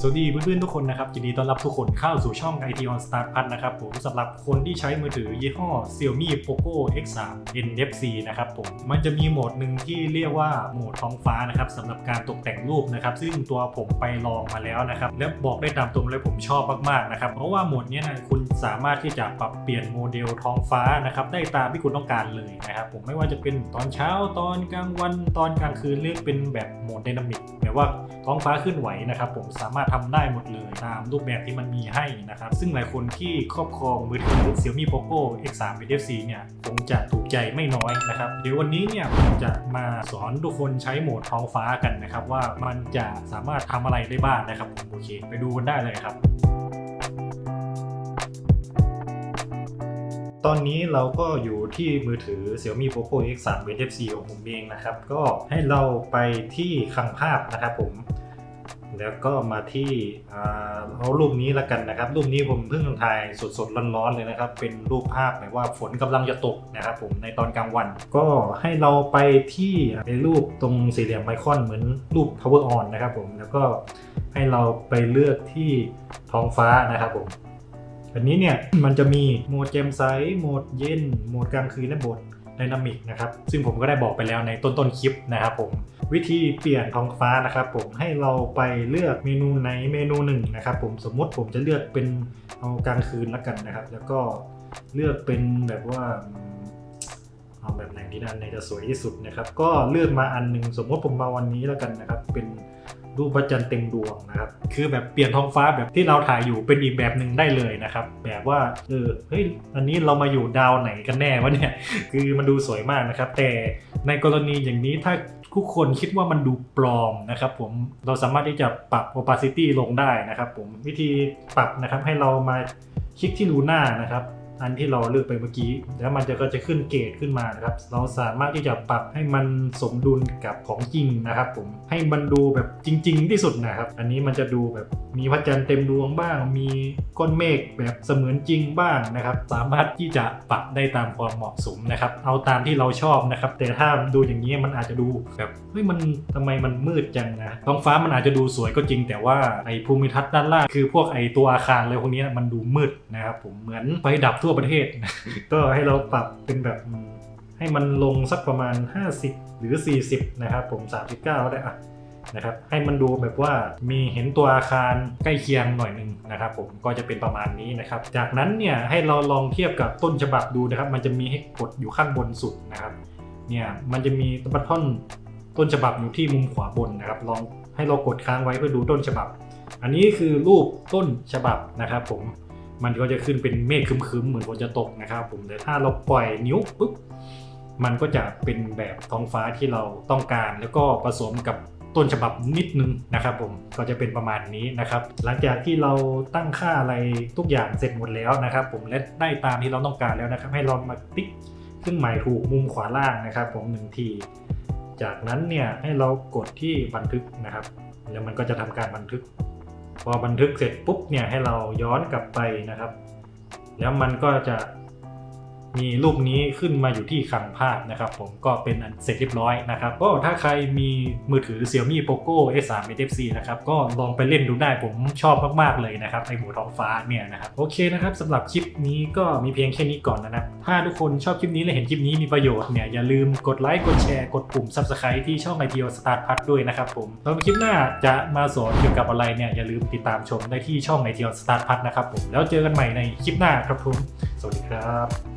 สวัสดีเพื่อนๆทุกคนนะครับยินดีต้อนรับทุกคนเข้าสู่ช่อง IT on Start พันะครับผมสำหรับคนที่ใช้มือถือยี่ห้อ Xiaomi Poco X3 NFC นะครับผมมันจะมีโหมดหนึ่งที่เรียกว่าโหมดท้องฟ้านะครับสำหรับการตกแต่งรูปนะครับซึ่งตัวผมไปลองมาแล้วนะครับและบอกได้ตามตรงเลยผมชอบมากๆนะครับเพราะว่าโหมดนี้นะคุณสามารถที่จะปรับเปลี่ยนโมเดลท้องฟ้านะครับได้ตามที่คุณต้องการเลยนะครับผมไม่ว่าจะเป็นตอนเช้าตอนกลางวันตอนกลางคืนเลือกเป็นแบบโหมดไดนามิกแบบว่าท้องฟ้าขึ้นไหวนะครับผมสามารถทำได้หมดเลยตามรูปแบบที่มันมีให้นะครับ ซึ่งหลายคนที่ครอบครองมือถือ Xiaomi Poco X3 NFC เนี่ยคงจะถูกใจไม่น้อยนะครับ เดี๋ยววันนี้เนี่ยผมจะมาสอนทุกคนใช้โหมดท้องฟ้ากันนะครับ ว่ามันจะสามารถทำอะไรได้บ้างนะครับผมโอเค ไปดูกันได้เลยครับตอนนี้เราก็อยู่ที่มือถือ Xiaomi Poco X3 NFC ของผมเองนะครับ ก็ให้เราไปที่คลังภาพนะครับผม แล้วก็มาที่อ่าเอารูปนี้ละกันนะครับ รูปนี้ผมเพิ่งถ่ายสดๆร้อนๆเลยนะครับ เป็นรูปภาพแบบว่าฝนกำลังจะตกนะครับผมในตอนกลางวัน ก็ให้เราไปที่ในรูปตรงสี่เหลี่ยมไมคอนเหมือนรูป power on นะครับผมแล้วก็ให้เราไปเลือกที่ท้องฟ้านะครับผมอันนี้เนี่ยมันจะมีโหมดแจ่มใสโหมดเย็นโหมดกลางคืนและโหมด ดนามิกนะครับ ซึ่งผมก็ได้บอกไปแล้วในต้นต้นๆคลิปนะครับผม วิธีเปลี่ยนท้องฟ้านะครับผมให้เราไปเลือกเมนูไหนเมนูหนึ่งนะครับผมสมมติผมจะเลือกเป็นเอากลางคืนแล้วกันนะครับ แล้วก็เลือกเป็นแบบว่าเอาแบบไหนที่ด้านในจะสวยที่สุดนะครับ ก็เลือกมาอันหนึงสมมติผมมาวันนี้แล้วกันนะครับ เป็นรูปพระจันทร์เต็มดวงนะครับ คือแบบเปลี่ยนท้องฟ้าแบบที่เราถ่ายอยู่เป็นอีกแบบหนึ่งได้เลยนะครับ แบบว่าเออเฮ้ยอันนี้เรามาอยู่ดาวไหนกันแน่วะเนี่ยคือมันดูสวยมากนะครับ แต่ในกรณีอย่างนี้ถ้าทุกคนคิดว่ามันดูปลอมนะครับผมเราสามารถที่จะปรับ opacity ลงได้นะครับผมวิธีปรับนะครับให้เรามาคลิกที่ลูน่านะครับ อันที่เราเลือกไปเมื่อกี้ แล้วมันจะก็จะขึ้นเกรดขึ้นมานะครับ เราสามารถที่จะปรับให้มันสมดุลกับของจริงนะครับ ผมให้มันดูแบบจริง ๆ ที่สุดนะครับ อันนี้มันจะดูแบบมีพระจันทร์เต็มดวงบ้าง มีก้อนเมฆแบบเสมือนจริงบ้างนะครับ สามารถที่จะปรับได้ตามความเหมาะสมนะครับ เอาตามที่เราชอบนะครับ แต่ถ้าดูอย่างนี้มันอาจจะดูแบบเฮ้ยมันทำไมมันมืดจังนะท้องฟ้ามันอาจจะดูสวยก็จริง แต่ว่าไอภูมิทัศน์ด้านล่างคือพวกไอตัวอาคารอะไรพวกนี้มันดูมืดนะครับ ผมเหมือนไฟดับทั่วประเทศ ก็ให้เราปรับเป็นแบบให้มันลงสักประมาณ 50 หรือ 40 นะครับ ผม 39ก็ได้อะนะครับให้มันดูแบบว่ามีเห็นตัวอาคารใกล้เคียงหน่อยหนึ่งนะครับผมก็จะเป็นประมาณนี้นะครับ จากนั้นเนี่ยให้เราลองเทียบกับต้นฉบับดูนะครับ มันจะมีให้กดอยู่ข้างบนสุดนะครับเนี่ยมันจะมีบัตทอนต้นฉบับอยู่ที่มุมขวาบนนะครับ ลองให้เรากดค้างไว้เพื่อดูต้นฉบับ อันนี้คือรูปต้นฉบับนะครับผม มันก็จะขึ้นเป็นเมฆคึมๆเหมือนฝนจะตกนะครับ ผมแต่ถ้าเราปล่อยนิ้วปุ๊บมันก็จะเป็นแบบท้องฟ้าที่เราต้องการ แล้วก็ผสมกับต้นฉบับนิดนึงนะครับ ผมก็จะเป็นประมาณนี้นะครับ หลังจากที่เราตั้งค่าอะไรทุกอย่างเสร็จหมดแล้วนะครับ ผมและได้ตามที่เราต้องการแล้วนะครับ ให้เรามาติ๊กเครื่องหมายถูกมุมขวาล่างนะครับ ผมหนึ่งทีจากนั้นเนี่ยให้เรากดที่บันทึกนะครับ แล้วมันก็จะทำการบันทึก พอบันทึกเสร็จปุ๊บเนี่ยให้เราย้อนกลับไปนะครับ แล้วมันก็จะ มีรูปนี้ขึ้นมาอยู่ที่คลังภาพนะครับ ผมก็เป็นอันเสร็จเรียบร้อยนะครับก็ถ้าใครมีมือถือ Xiaomi Poco S3 NFC นะครับก็ลองไปเล่นดูได้ผมชอบมากๆเลยนะครับไอหมูท้องฟ้าเนี่ยนะครับโอเคนะครับสำหรับคลิปนี้ก็มีเพียงแค่นี้ก่อนนะครับถ้าทุกคนชอบคลิปนี้และเห็นคลิปนี้มีประโยชน์เนี่ยอย่าลืมกดไลค์กดแชร์กดปุ่ม Subscribe ที่ช่อง i t o Start p a t ด้วยนะครับผมแล้วคลิปหน้าจะมาสอนเกี่ยวกับอะไรเนี่ยอย่าลืมติดตามชมได้ที่ช่อง i t o Start p a t นะครับผมแล้วเจอกันใหม่ในคลิปหน้าครับผมสวัสดีครับ